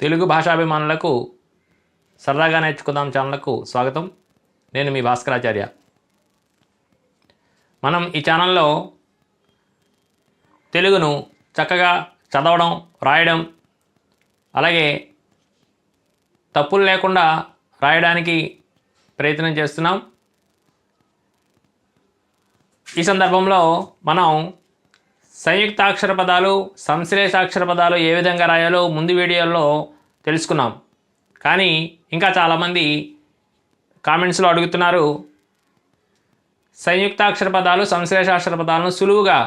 తెలుగు భాషాభిమానులకు సరదాగా నేర్చుకుందాం ఛానల్కు స్వాగతం. నేను మీ భాస్కరాచార్య. మనం ఈ ఛానల్లో తెలుగును చక్కగా చదవడం రాయడం అలాగే తప్పులు లేకుండా రాయడానికి ప్రయత్నం చేస్తున్నాం. ఈ సందర్భంలో మనం సంయుక్తాక్షర పదాలు సంశ్లేషాక్షర పదాలు ఏ విధంగా రాయాలో ముందు వీడియోలో తెలుసుకున్నాం. కానీ ఇంకా చాలామంది కామెంట్స్లో అడుగుతున్నారు సంయుక్తాక్షర పదాలు సంశ్లేషాక్షర పదాలను సులువుగా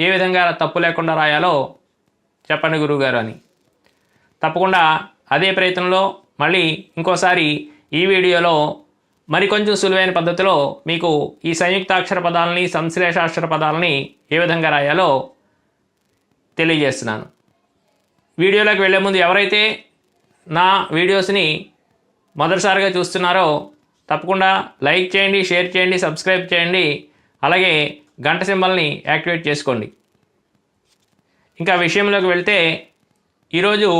ఏ విధంగా తప్పు లేకుండా రాయాలో చెప్పండి గురువుగారు అని. తప్పకుండా అదే ప్రయత్నంలో మళ్ళీ ఇంకోసారి ఈ వీడియోలో మరికొంచెం సులువైన పద్ధతిలో మీకు ఈ సంయుక్తాక్షర పదాలని సంశ్లేషాక్షర పదాలని ఏ విధంగా రాయాలో తెలియజేస్తున్నాను. వీడియోలోకి వెళ్ళే ముందు ఎవరైతే నా వీడియోస్ని మొదటిసారిగా చూస్తున్నారో తప్పకుండా లైక్ చేయండి షేర్ చేయండి సబ్స్క్రైబ్ చేయండి అలాగే గంట సింబల్ని యాక్టివేట్ చేసుకోండి. ఇంకా విషయంలోకి వెళ్తే ఈరోజు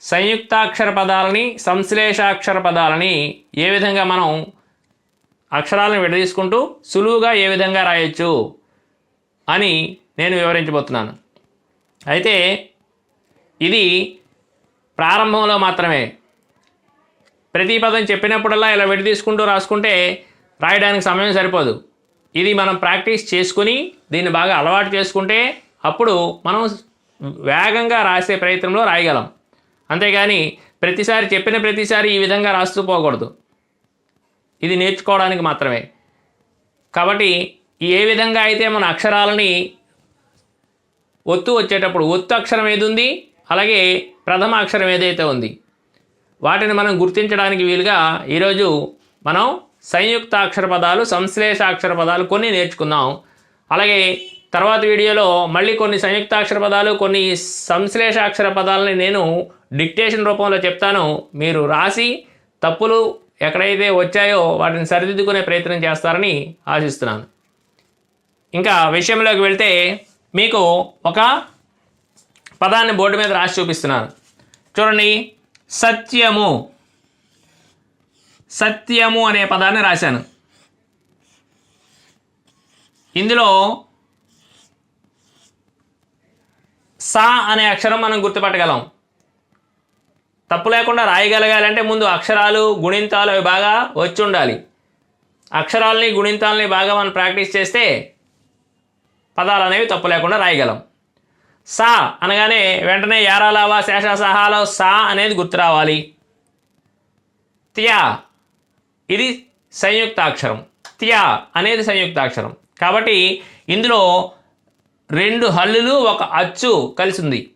సంయుక్తాక్షర పదాలని సంశ్లేషాక్షర పదాలని ఏ విధంగా మనం అక్షరాలను విడదీసుకుంటూ సులువుగా ఏ విధంగా రాయొచ్చు అని నేను వివరించబోతున్నాను. అయితే ఇది ప్రారంభంలో మాత్రమే. ప్రతి పదం చెప్పినప్పుడల్లా ఇలా విడదీసుకుంటూ రాసుకుంటే రాయడానికి సమయం సరిపోదు. ఇది మనం ప్రాక్టీస్ చేసుకుని దీన్ని బాగా అలవాటు చేసుకుంటే అప్పుడు మనం వేగంగా రాసే ప్రయత్నంలో రాయగలం. అంతేగాని ప్రతిసారి చెప్పిన ప్రతిసారి ఈ విధంగా రాస్తూ పోకూడదు. ఇది నేర్చుకోవడానికి మాత్రమే. కాబట్టి ఏ విధంగా అయితే మన అక్షరాలని ఒత్తు వచ్చేటప్పుడు ఒత్తు అక్షరం ఏది ఉంది అలాగే ప్రథమ అక్షరం ఏదైతే ఉంది? వాటిని మనం గుర్తించడానికి వీలుగా ఈరోజు మనం సంయుక్తాక్షర పదాలు సంశ్లేష అక్షర పదాలు కొన్ని నేర్చుకుందాం. అలాగే తర్వాత వీడియోలో మళ్ళీ కొన్ని సంయుక్తాక్షర పదాలు కొన్ని సంశ్లేషాక్షర పదాలని నేను డిక్టేషన్ రూపంలో చెప్తాను. మీరు రాసి తప్పులు ఎక్కడైతే వచ్చాయో వాటిని సరిదిద్దుకునే ప్రయత్నం చేస్తారని ఆశిస్తున్నాను. ఇంకా విషయంలోకి వెళ్తే మీకు ఒక పదాన్ని బోర్డు మీద రాసి చూపిస్తున్నాను. చూడండి. సత్యము. సత్యము అనే పదాన్ని రాశాను. ఇందులో సా అనే అక్షరం మనం గుర్తుపట్టగలం. తప్పు లేకుండా రాయగలగాలంటే ముందు అక్షరాలు గుణింతాలు అవి బాగా వచ్చి ఉండాలి అక్షరాలని గుణింతాలని బాగా మనం ప్రాక్టీస్ చేస్తే పదాలు అనేవి తప్పు లేకుండా రాయగలం. సా అనగానే వెంటనే యారాలావా శేష సహాలో సా అనేది గుర్తు రావాలి. త్యా ఇది సంయుక్తాక్షరం. త్యా అనేది సంయుక్తాక్షరం. కాబట్టి ఇందులో రెండు హల్లులు ఒక అచ్చు కలిసి ఉంది.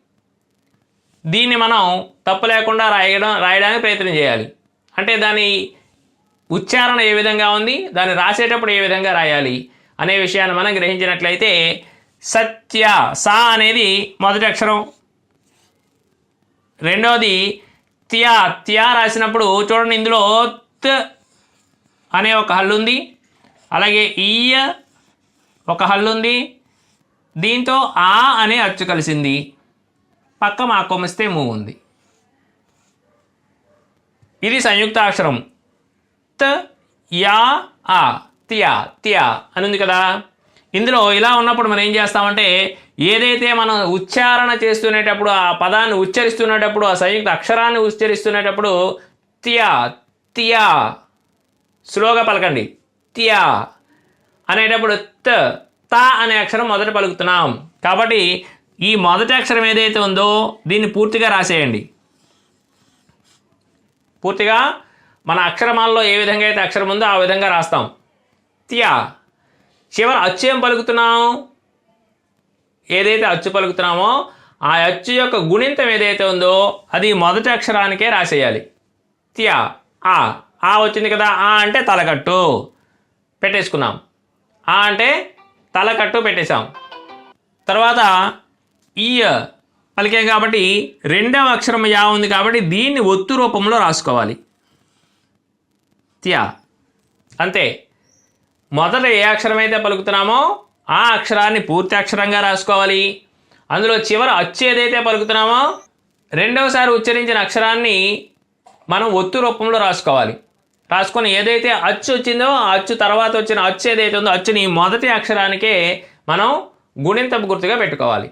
దీన్ని మనం తప్పు లేకుండా రాయడం రాయడానికి ప్రయత్నం చేయాలి. అంటే దాని ఉచ్చారణ ఏ విధంగా ఉంది దాన్ని రాసేటప్పుడు ఏ విధంగా రాయాలి అనే విషయాన్ని మనం గ్రహించినట్లయితే సత్య సా అనేది మొదటి అక్షరం. రెండవది త్యా త్యా రాసినప్పుడు చూడండి ఇందులో త్ అనే ఒక హల్లు ఉంది అలాగే ఈయ ఒక హల్లు ఉంది దీంతో ఆ అనే అచ్చు కలిసింది. పక్క మా కొమ్మిస్తే మూ ఉంది. ఇది సంయుక్తాక్షరం. త యా ఆ తియా తియా అని ఉంది కదా. ఇందులో ఇలా ఉన్నప్పుడు మనం ఏం చేస్తామంటే ఏదైతే మనం ఉచ్చారణ చేస్తునేటప్పుడు ఆ పదాన్ని ఉచ్చరిస్తున్నప్పుడు ఆ సంయుక్త అక్షరాన్ని ఉచ్చరిస్తునేటప్పుడు తియా తియా స్లోగా పలకండి. తియా అనేటప్పుడు త తా అనే అక్షరం మొదట పలుకుతున్నాం. కాబట్టి ఈ మొదటి అక్షరం ఏదైతే ఉందో దీన్ని పూర్తిగా రాసేయండి. పూర్తిగా మన అక్షరమాల్లో ఏ విధంగా అయితే అక్షరం ఉందో ఆ విధంగా రాస్తాం. తియా. చివరి అచ్చు ఏం పలుకుతున్నాం? ఏదైతే అచ్చు పలుకుతున్నామో ఆ అచ్చు యొక్క గుణింతం ఏదైతే ఉందో అది మొదటి అక్షరానికే రాసేయాలి. తియా. ఆ. ఆ వచ్చింది కదా ఆ అంటే తలకట్టు పెట్టేసుకున్నాం. ఆ అంటే తలకట్టు పెట్టేశాం. తర్వాత ఈయ పలికాం కాబట్టి రెండవ అక్షరం యా ఉంది కాబట్టి దీన్ని ఒత్తు రూపంలో రాసుకోవాలి. త్యా అంతే. మొదట ఏ అక్షరం అయితే పలుకుతున్నామో ఆ అక్షరాన్ని పూర్తి అక్షరంగా రాసుకోవాలి. అందులో చివర అచ్చు ఏదైతే పలుకుతున్నామో రెండవసారి ఉచ్చరించిన అక్షరాన్ని మనం ఒత్తు రూపంలో రాసుకోవాలి. రాసుకొని ఏదైతే అచ్చు వచ్చిందో ఆ అచ్చు తర్వాత వచ్చిన అచ్చు ఏదైతే ఉందో అచ్చుని మొదటి అక్షరానికే మనం గుణింతపు గుర్తుగా పెట్టుకోవాలి.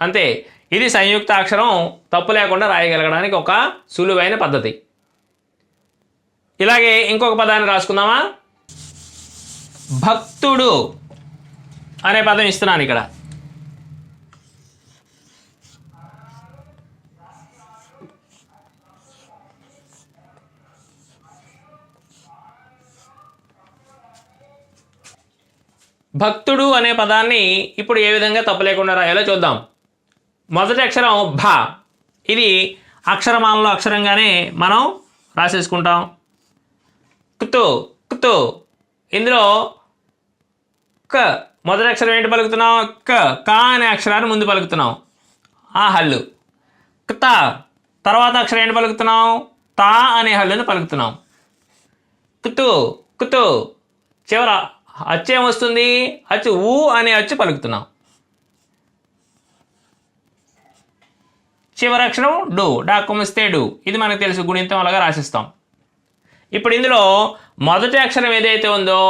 అంతే. ఇది సంయుక్త అక్షరం తప్పు లేకుండా రాయగలగడానికి ఒక సులువైన పద్ధతి. ఇలాగే ఇంకొక పదాన్ని రాసుకుందామా? భక్తుడు అనే పదం ఇస్తున్నాను ఇక్కడ. భక్తుడు అనే పదాన్ని ఇప్పుడు ఏ విధంగా తప్పు లేకుండా రాయాలో చూద్దాం. మొదటి అక్షరం భ. ఇది అక్షరమాలలో అక్షరంగానే మనం రాసేసుకుంటాం. కుతు కుతు. ఇందులో క. మొదటి అక్షరం ఏంటి పలుకుతున్నాం క. కా అనే అక్షరాన్ని ముందు పలుకుతున్నాం ఆ హల్లు. క్త తర్వాత అక్షరం ఏంటి పలుకుతున్నాం తా అనే హల్లుని పలుకుతున్నాం. కుతు కుతు. చివర అచ్చు ఏమొస్తుంది? అచ్చు ఊ అనే అచ్చు పలుకుతున్నాం. చివరి అక్షరం డు డాకుమిస్తే డు ఇది మనకు తెలుసు గుణింతం అలాగా రాసిస్తాం. ఇప్పుడు ఇందులో మొదటి అక్షరం ఏదైతే ఉందో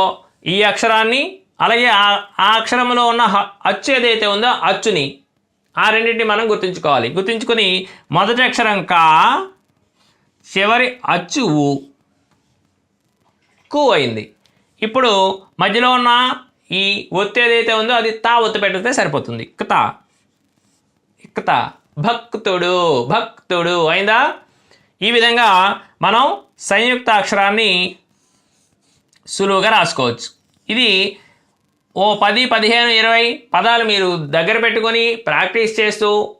ఈ అక్షరాన్ని అలాగే ఆ ఆ అక్షరంలో ఉన్న హ- అచ్చు ఏదైతే ఉందో అచ్చుని ఆ రెండింటిని మనం గుర్తుంచుకోవాలి. గుర్తుంచుకొని మొదటి అక్షరం కా చివరి అచ్చు కు అయింది. ఇప్పుడు మధ్యలో ఉన్న ఈ ఒత్తి ఏదైతే ఉందో అది తా ఒత్తు పెడితే సరిపోతుంది. ఇక్కత ఇక్కత భక్తుడు భక్తుడు అయిందా? ఈ విధంగా మనం సంయుక్త అక్షరాన్ని సులువుగా రాసుకోవచ్చు. ఇది ఓ పది పదిహేను ఇరవై పదాలు మీరు దగ్గర పెట్టుకొని ప్రాక్టీస్ చేస్తూ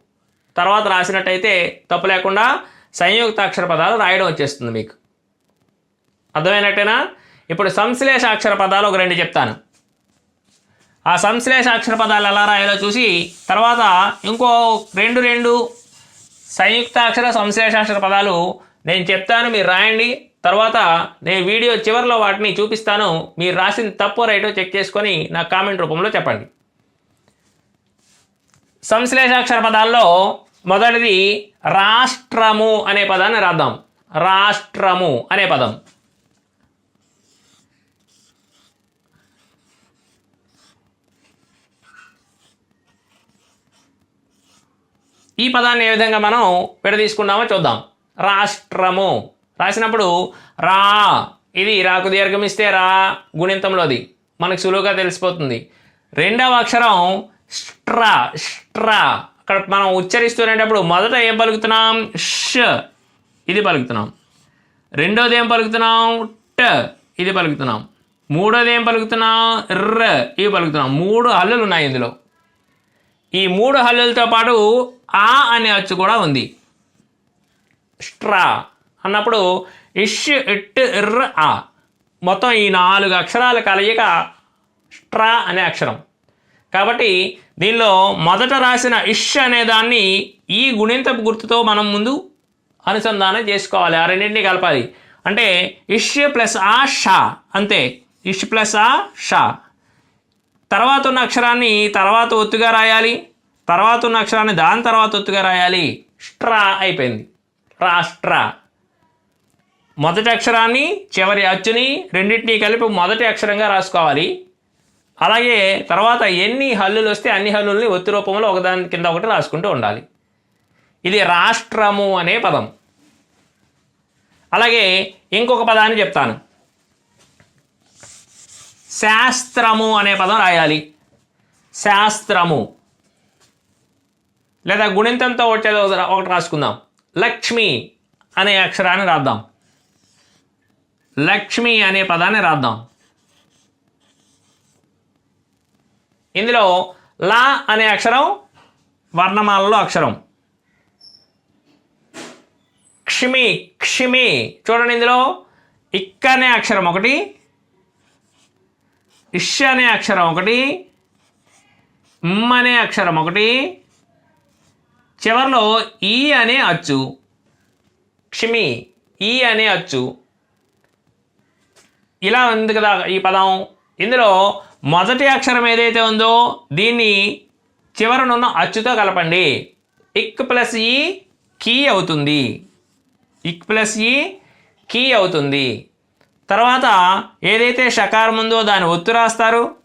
తర్వాత రాసినట్టయితే తప్పు లేకుండా సంయుక్త అక్షర పదాలు రాయడం వచ్చేస్తుంది మీకు. అర్థమైనట్టేనా? ఇప్పుడు సంశ్లేష అక్షర పదాలు ఒక రెండు చెప్తాను. ఆ సంశ్లేష అక్షర పదాలు ఎలా రాయాలో చూసి తర్వాత ఇంకో రెండు రెండు సంయుక్త అక్షర సంశ్లేషాక్షర పదాలు నేను చెప్తాను మీరు రాయండి. తర్వాత నేను వీడియో చివరిలో వాటిని చూపిస్తాను. మీరు రాసిన తప్పు రైటో చెక్ చేసుకొని నా కామెంట్ రూపంలో చెప్పండి. సంశ్లేషాక్షర పదాల్లో మొదటిది రాష్ట్రము అనే పదాన్ని రాద్దాం. రాష్ట్రము అనే పదం. ఈ పదాన్ని ఏ విధంగా మనం విడదీసుకున్నామో చూద్దాం. రాష్ట్రము. రాసినప్పుడు రా. ఇది రాకు దీర్ఘం ఇస్తే రా గుణింతంలోది మనకు సులువుగా తెలిసిపోతుంది. రెండవ అక్షరం స్ట్రా స్ట్రా. అక్కడ మనం ఉచ్చరిస్తునేటప్పుడు మొదట ఏం పలుకుతున్నాం? ష్. ఇది పలుకుతున్నాం. రెండోది ఏం పలుకుతున్నాం? ట. ఇది పలుకుతున్నాం. మూడోది ఏం పలుకుతున్నాం? ర. ఇవి పలుకుతున్నాం. మూడు హల్లులు ఉన్నాయి ఇందులో. ఈ మూడు హల్లులతో పాటు ఆ అనే అచ్చు కూడా ఉంది. స్ట్రా అన్నప్పుడు ఇష్ ఇట్ ఇర్ర ఆ. మొత్తం ఈ నాలుగు అక్షరాల కలయిక స్ట్రా అనే అక్షరం. కాబట్టి దీనిలో మొదట రాసిన ఇష్ అనే దాన్ని ఈ గుణింతపు గుర్తుతో మనం ముందు అనుసంధానం చేసుకోవాలి. ఆ రెండింటిని కలపాలి. అంటే ఇష్ ప్లస్ ఆ షా అంతే. ఇష్ ప్లస్ ఆ షా. తర్వాత ఉన్న అక్షరాన్ని తర్వాత ఒత్తుగా రాయాలి. తర్వాత ఉన్న అక్షరాన్ని దాని తర్వాత ఒత్తుగా రాయాలి. స్ట్రా అయిపోయింది. రాష్ట్ర మొదటి అక్షరాన్ని చివరి అచ్చుని రెండింటినీ కలిపి మొదటి అక్షరంగా రాసుకోవాలి. అలాగే తర్వాత ఎన్ని హల్లులు వస్తే అన్ని హల్లుల్ని ఒత్తి రూపంలో ఒకదాని కింద ఒకటి రాసుకుంటూ ఉండాలి. ఇది రాష్ట్రము అనే పదం. అలాగే ఇంకొక పదాన్ని చెప్తాను. శాస్త్రము అనే పదం రాయాలి. శాస్త్రము. లేదా గుణింతంతో వచ్చేది ఒకటి ఒకటి రాసుకుందాం. లక్ష్మి అనే అక్షరాన్ని రాద్దాం. లక్ష్మి అనే పదాన్ని రాద్దాం. ఇందులో లా అనే అక్షరం వర్ణమాలలో అక్షరం. క్షిమి క్షిమి. చూడండి ఇందులో. ఇక్క అనే అక్షరం ఒకటి ఇష్ అనే అక్షరం ఒకటి మ్ అనే అక్షరం ఒకటి చివరిలో ఈ అనే అచ్చు క్షిమి ఈ అనే అచ్చు. ఇలా ఉంది కదా ఈ పదం. ఇందులో మొదటి అక్షరం ఏదైతే ఉందో దీన్ని చివరనున్న అచ్చుతో కలపండి. ఇక్ ప్లస్ ఈ కీ అవుతుంది. ఇక్ ప్లస్ ఈ కీ అవుతుంది. తర్వాత ఏదైతే షకారం ఉందో దాని ఒత్తు రాస్తారు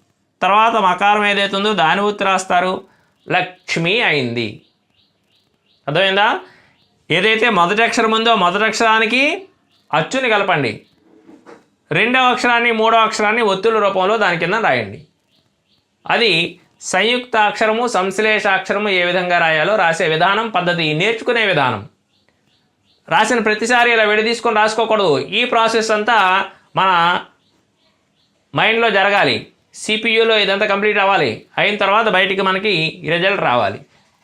తర్వాత మకారం ఏదైతే ఉందో దాని ఒత్తు రాస్తారు లక్ష్మి అయింది. అర్థమైందా? ఏదైతే మొదటి అక్షరం ఉందో మొదటి అక్షరానికి అచ్చుని కలపండి. రెండవ అక్షరాన్ని మూడవ అక్షరాన్ని ఒత్తుల రూపంలో దాని కింద రాయండి. అది సంయుక్త అక్షరము సంశ్లేష అక్షరము ఏ విధంగా రాయాలో రాసే విధానం పద్ధతి నేర్చుకునే విధానం. రాసిన ప్రతిసారి ఇలా విడదీసుకొని రాసుకోకూడదు. ఈ ప్రాసెస్ అంతా మన మైండ్లో జరగాలి. సిపియూలో ఇదంతా కంప్లీట్ అవ్వాలి. అయిన తర్వాత బయటికి మనకి రిజల్ట్ రావాలి.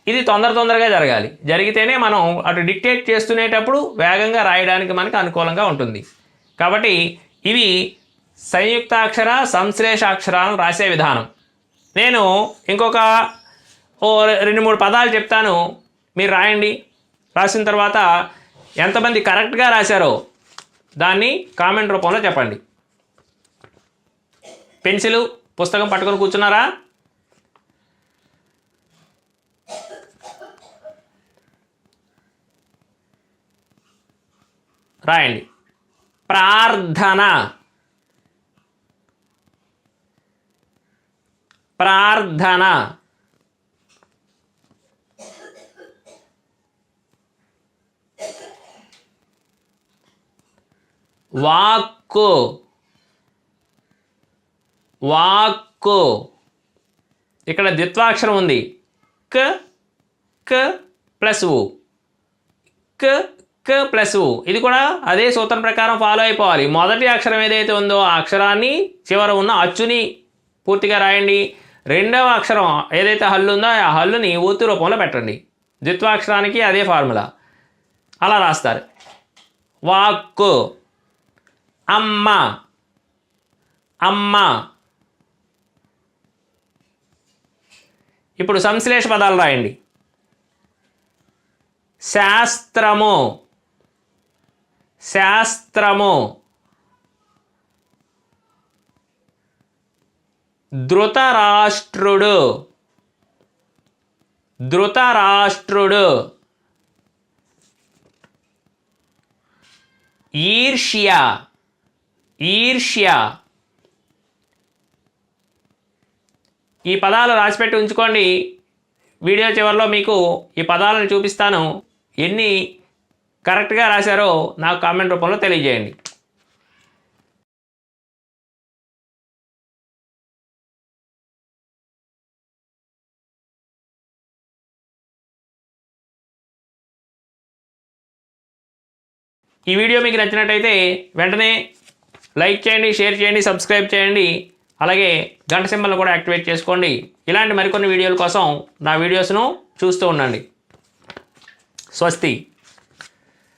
ఇది తొందర తొందరగా జరగాలి. జరిగితేనే మనం అటు డిక్టేట్ చేస్తునేటప్పుడు వేగంగా రాయడానికి మనకు అనుకూలంగా ఉంటుంది. కాబట్టి ఇవి సంయుక్తాక్షర సంశ్లేషాక్షరాలను రాసే విధానం. నేను ఇంకొక ఓ రెండు మూడు పదాలు చెప్తాను. మీరు రాయండి. రాసిన తర్వాత ఎంతమంది కరెక్ట్గా రాశారో దాన్ని కామెంట్ రూపంలో చెప్పండి. పెన్సిల్ పుస్తకం పట్టుకొని కూర్చున్నారా? రాయండి. ప్రార్థన. ప్రార్థన. వాక్కు. వాక్కు. ఇక్కడ ద్విత్వాక్షరం ఉంది. క క ప్లస్ ఉ క క ప్లస్ ఉ ఇది కూడా అదే సూత్రం ప్రకారం ఫాలో అయిపోవాలి. మొదటి అక్షరం ఏదైతే ఉందో ఆ అక్షరాన్ని చివర ఉన్న అచ్చుని పూర్తిగా రాయండి. రెండవ అక్షరం ఏదైతే హల్లు ఉందో ఆ హల్లుని ఊతు రూపంలో పెట్టండి. ద్విత్వాక్షరానికి అదే ఫార్ములా. అలా రాస్తారు. వాక్కు. అమ్మ. అమ్మ. ఇప్పుడు సంశ్లేష పదాలు రాయండి. శాస్త్రము. శాస్త్రము. ధృతరాష్ట్రుడు. ధృతరాష్ట్రుడు. ఈర్ష్య. ఈర్ష్య. ఈ పదాలు రాసిపెట్టి ఉంచుకోండి. వీడియో చివరిలో మీకు ఈ పదాలను చూపిస్తాను. ఎన్ని కరెక్ట్గా రాశారో నాకు కామెంట్ రూపంలో తెలియజేయండి. ఈ వీడియో మీకు నచ్చినట్టయితే వెంటనే లైక్ చేయండి షేర్ చేయండి సబ్స్క్రైబ్ చేయండి. అలాగే గంట సింబల్ని కూడా యాక్టివేట్ చేసుకోండి. ఇలాంటి మరికొన్ని వీడియోల కోసం నా వీడియోస్ను చూస్తూ ఉండండి. స్వస్తి.